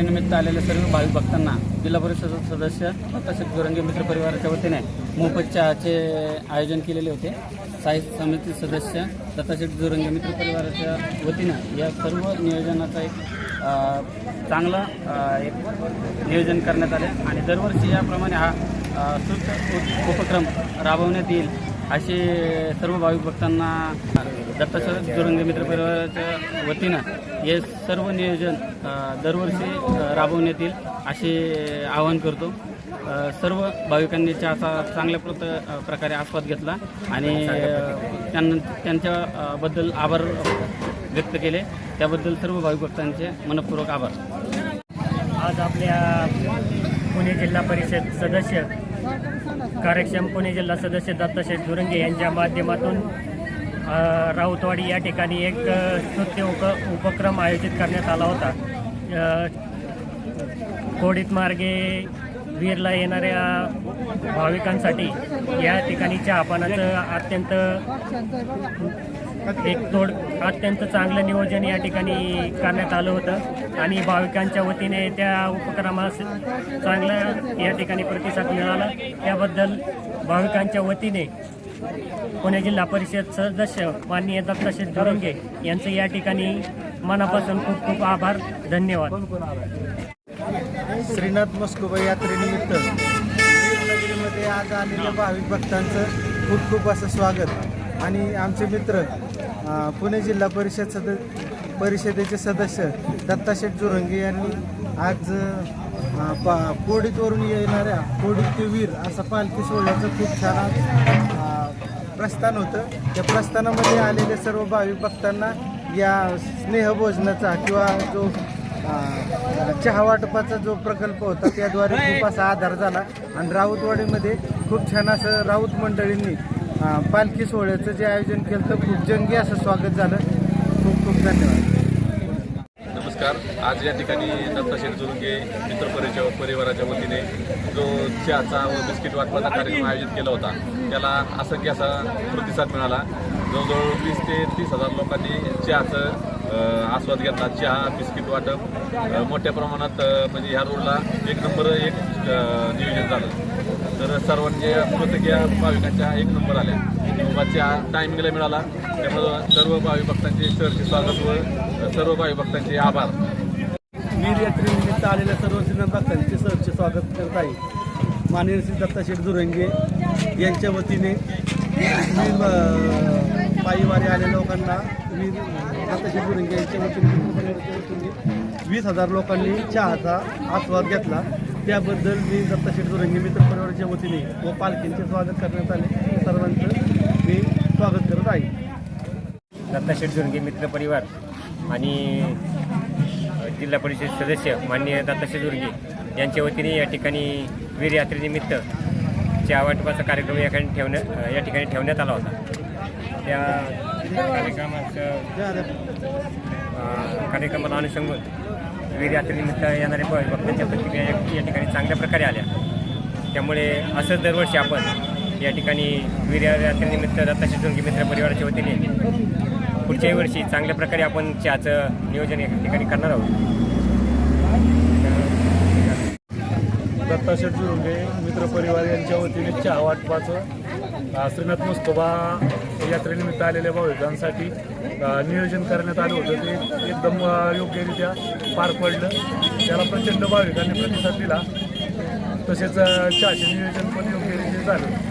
यात्रेनिमित्त आलेल्या सर्व भाविक भक्तांना जिल्हा परिषद सदस्य तसेच गोरंगे मित्र परिवाराच्या वतीने मोफत चहाचे आयोजन केलेले होते. साहित्य समिती सदस्य दत्ताशेठ गोरंगे मित्र परिवाराच्या वतीनं या सर्व नियोजनाचा एक चांगला एक नियोजन करण्यात आले. आणि दरवर्षी याप्रमाणे हा सुस्त उपक्रम राबवण्यात येईल. असे सर्व भाविक भक्तांना दत्ताशेठ जोरंगे मित्र परिवाराच्या वतीनं हे सर्व नियोजन दरवर्षी राबवण्यात येईल असे आवाहन करतो. सर्व भाविकांनी चहाचा चांगल्या प्रत प्रकारे आस्वाद घेतला आणि त्यांना त्यांच्याबद्दल आभार व्यक्त केले. त्याबद्दल सर्व भाविक भक्तांचे मनपूर्वक आभार. आज आपल्या पुणे जिल्हा परिषद सदस्य कार्यक्षम पुणे जिल्हा सदस्य दत्ताशेठ धुरंगे यांच्या माध्यमातून राऊतवाडी या ठिकाणी एक स्तुत्य नृत्य उप उपक्रम आयोजित करण्यात आला होता. अ, कोडित मार्गे वीरला येणाऱ्या भाविकांसाठी या ठिकाणी चहापानाचं अत्यंत एक तोड अत्यंत चांगलं नियोजन या ठिकाणी करण्यात आलं होतं. आणि भाविकांच्या वतीने त्या उपक्रमास चांगला या ठिकाणी प्रतिसाद मिळाला. त्याबद्दल भाविकांच्या वतीने पुणे जिल्हा परिषद सदस्य माननीय दत्ताशेठ दुरंगे यांचे या ठिकाणी मनापासून खूप खूप आभार. धन्यवाद. श्रीनाथ मस्कोबा यात्रेनिमित्त आज आलेल्या भाविक भक्तांचं खूप खूप असं स्वागत. आणि आमचे मित्र पुणे जिल्हा परिषद सद परिषदेचे सदस्य दत्ताशेठ जोरंगे यांनी आज पा कोडीतवरून येणाऱ्या कोडीत ते वीर असं पालखी सोहळ्याचं खूप छान प्रस्थान होतं. त्या प्रस्थानामध्ये आलेले सर्व भाविक भक्तांना या स्नेहभोजनाचा किंवा जो चहावाटपाचा चहा वाटपाचा जो प्रकल्प होता त्याद्वारे खूप असा आधार झाला. आणि राऊतवाडीमध्ये खूप छान असं राऊत मंडळींनी पालखी सोहळ्याचं जे आयोजन केलं तर खूप जंगी असं स्वागत झालं. खूप खूप धन्यवाद. नमस्कार. आज या ठिकाणी दत्ताशेठ जुरुंगे मित्र परिचय परिवाराच्या वतीने जो चहाचा व बिस्किट वाटपाचा कार्यक्रम आयोजित केला होता त्याला असंख्य असा प्रतिसाद मिळाला. जवळजवळ वीस ते तीस हजार लोकांनी चहाचं आस्वाद घेतला चहा बिस्किट वाटप मोठ्या प्रमाणात म्हणजे ह्या रोडला एक नंबर एक नियोजन झालं. तर सर्वांचे प्रतिक्रिया भाविकांच्या एक नंबर आल्या. किंवा चहा टायमिंगला मिळाला. त्यामुळं सर्व भावी भक्तांचे सरचे स्वागत व सर्व भावी भक्तांचे आभार. वीर यात्रेनिमित्त आलेल्या सर्व श्रीनाथ भक्तांचे सरचे स्वागत करत आहे. माननीय श्री दत्ताशेठ दुरंगे यांच्या वतीने वीर पायीवारी आलेल्या लोकांना वीर दत्ताशेठ दुरंगे यांच्या वतीने वीस हजार लोकांनी चहाचा आस्वाद घेतला. त्याबद्दल मी दत्ताशेठ दुरंगे मित्र परिवाराच्या वतीने व पालखींचे स्वागत करण्यात आले. सर्वांचं मी स्वागत करत आहे. दत्ताशेठ जुरंगे मित्र परिवार आणि जिल्हा परिषद सदस्य माननीय दत्ताशेठ जुरंगे यांच्या वतीने या ठिकाणी वीर यात्रेनिमित्त चहा वाटपाचा कार्यक्रम या ठिकाणी ठेवण्या या ठिकाणी ठेवण्यात आला होता. त्या कार्यक्रमाचं कार्यक्रमाला अनुषंगून वीर यात्रेनिमित्त येणारे भक्तांच्या प्रतिक्रिया या- ठिकाणी चांगल्या प्रकारे आल्या. त्यामुळे असंच दरवर्षी आपण या ठिकाणी वीर यात्रेनिमित्त दत्ताशेठ मित्र परिवाराच्या वतीने पुढच्याही वर्षी चांगल्या प्रकारे आपण चहाचं नियोजन या ठिकाणी करणार आहोत. दत्ताशेठ जुरुंगे मित्र परिवार यांच्या वतीने चहा वाटपाचं श्रीनाथ मुस्तोबा यात्रेनिमित्त आलेल्या भाविकांसाठी नियोजन करण्यात आलं होतं. ते एकदम योग्यरित्या पार पडलं. त्याला प्रचंड भाविकांनी प्रतिसाद दिला. तसेच चहाचे नियोजन पण योग्यरित्या झालं.